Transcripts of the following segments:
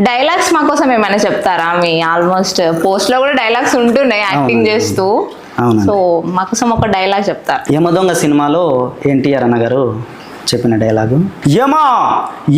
Dialogues మా కోసం ఏమైనా చెప్తారా? మీ ఆల్మోస్ట్ పోస్ట్లో కూడా డైలాగ్స్ ఉంటుండే యాక్టింగ్. చేస్తూ. సో మా కోసం ఒక డైలాగ్ చెప్తారా. యమ దొంగ సినిమాలో ఎన్టీఆర్ అన్న గారు చెప్పిన డైలాగు యమా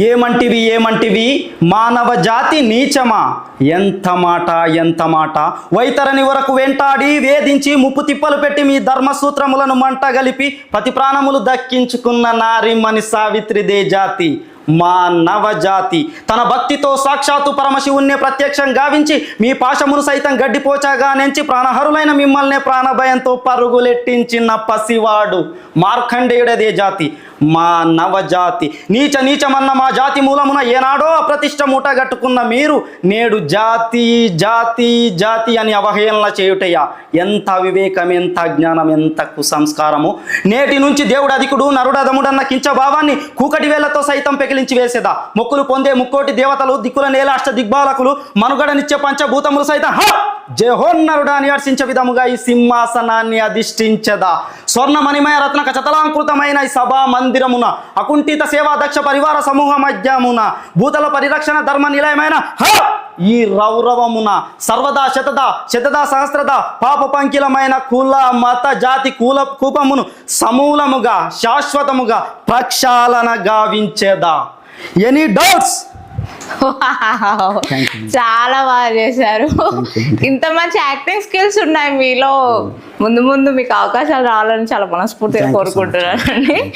ఏమంటివి ఏమంటివి? మానవ జాతి నీచమా? ఎంత మాట ఎంత మాట? వైతరని వరకు వెంటాడి వేధించి ముప్పు తిప్పలు పెట్టి మీ ధర్మసూత్రములను మంట గలిపి ప్రతి ప్రాణములు దక్కించుకున్న నారిమణి సావిత్రిదే జాతి. మా నవజాతి. తన భక్తితో సాక్షాత్తు పరమశివుణ్ణి ప్రత్యక్షం గావించి మీ పాశమును సైతం గడ్డిపోచాగా నెంచి ప్రాణహరులైన మిమ్మల్ని ప్రాణభయంతో పరుగులెట్టించిన పసివాడు మార్కండేయుడదే జాతి. మా నవజాతి. నీచ నీచమన్న మా జాతి మూలమున ఏనాడో అప్రతిష్ట మూటగట్టుకున్న మీరు నేడు జాతి జాతి జాతి అని అవహేళన చేయుటయ్యా ఎంత వివేకం ఎంత జ్ఞానం ఎంత కుసంస్కారము? నేటి నుంచి దేవుడు అధికుడు నరుడదముడన్న కించ భావాన్ని కూకటి వేళ్ళతో సైతం పెకిలించి వేసేదా? మొక్కులు పొందే ముక్కోటి దేవతలు దిక్కుల నేల అష్ట దిగ్బాలకులు మనుగడనిచ్చే పంచభూతములు సైతం హ! జహోన్నరుడా అని హర్షించే విధముగా ఈ సింహాసనాన్ని అధిష్ఠించదా? స్వర్ణమణిమయ రత్న చతలాంకృతమైన ఈ సభా మందిరమున అకుంఠిత సేవా దక్ష పరివార సమూహ మధ్యమున భూతల పరిరక్షణ ధర్మ నిలయమైన హా! ఈ రౌరవమున సర్వదా శతద శతద సహస్రద పాప పంకిలమైన కుల మత జాతి కూల కూపమును సమూలముగా శాశ్వతముగా ప్రక్షాళన గావించేదా. Any doubts. చాలా బాగా చేశారు. ఇంత మంచి యాక్టింగ్ స్కిల్స్ ఉన్నాయి మీలో. ముందు ముందు మీకు అవకాశాలు రావాలని చాలా మనస్ఫూర్తిగా. కోరుకుంటున్నానండి.